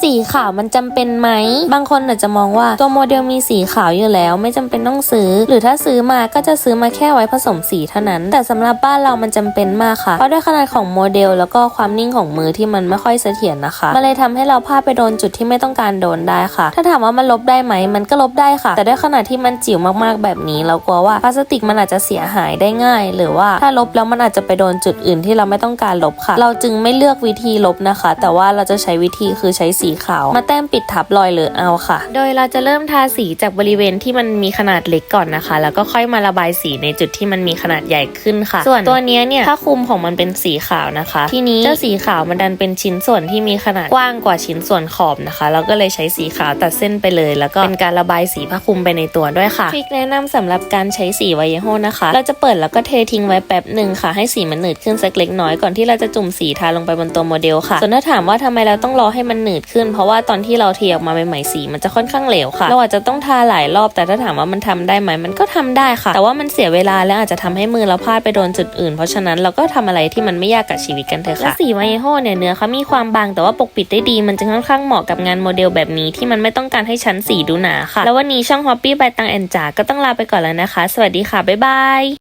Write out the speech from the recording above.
สีขาวมันจำเป็นไหม บางคนอาจจะมองว่าตัวโมเดลมีสีขาวอยู่แล้ว ไม่จำเป็นต้องซื้อ หรือถ้าซื้อมาก็จะซื้อมาแค่ไว้ผสมสีเท่านั้น แต่สำหรับบ้านเรามันจำเป็นมากค่ะ เพราะด้วยขนาดของโมเดล แล้วก็ความนิ่งของมือที่มันไม่ค่อยเสถียรนะคะ มันเลยทำให้เราพลาดไปโดนจุดที่ไม่ต้องการโดนได้ค่ะ ถ้าถามว่ามันลบได้ไหม มันก็ลบได้ค่ะ แต่ด้วยขนาดที่มันจิ๋วมากๆแบบนี้ เรากลัวว่าพลาสติกมันอาจจะเสียหายได้ง่าย หรือว่าถ้าลบแล้วมันอาจจะไปโดนจุดอื่นที่เราไม่ต้องการลบค่ะ เราจึงไม่เลือกวิธีลบนะคะ แต่ว่าเราจะใช้วิธีคือใช้สีขาว มาแต้มปิดทับรอยเหลือเอาค่ะ โดยเราจะเริ่มทาสีจากบริเวณที่มันมีขนาดเล็กก่อนนะคะ แล้วก็ค่อยมาระบายสีในจุดที่มันมีขนาดใหญ่ขึ้นค่ะ ส่วนตัวเนี้ยเนี่ยผ้าคลุมของมันเป็นสีขาวนะคะ ทีนี้เจ้าสีขาวมันดันเป็นชิ้นส่วนที่มีขนาดกว้างกว่าชิ้นส่วนขอบนะคะ เราก็เลยใช้สีขาวตัดเส้นไปเลย แล้วก็เป็นการระบายสีผ้าคลุมไปในตัวด้วยค่ะทริคแนะนำสำหรับการใช้สีไวเยโฮนะคะ เราจะเปิดแล้วก็เททิ้งไว้แป๊บหนึ่งค่ะ ให้สีมันหนืดขึ้นสักเล็กน้อยก่อนที่เราจะจุ่มสีทาลงไปบนตัวโมเดลค่ะ ส่วนถ้าถามว่าทำไมเราต้องรอให้มันหนืดขึ้น เพราะว่าตอนที่เราเทออกมาใหม่ๆสีมันจะค่อนข้างเหลวค่ะ เราอาจจะต้องทาหลายรอบแต่ถ้าถามว่ามันทำได้ไหมมันก็ทำได้ค่ะ แต่ว่ามันเสียเวลาและอาจจะทำให้มือเราพลาดไปโดนจุดอื่น เพราะฉะนั้นเราก็ทำอะไรที่มันไม่ยากกับชีวิตกันเถอะค่ะและสีไวโฮเนี่ยเนื้อเขามีความบางแต่ว่าปกปิดได้ดีมันจึงค่อนข้างเหมาะกับงานโมเดลแบบนี้ที่มันไม่ต้องการให้ชั้นสีดูหนาค่ะ แล้ววันนี้ช่องฮอปปี้ใบตังแอนจาก็ต้องลาไปก่อนแล้วนะคะ สวัสดีค่ะบ๊ายบาย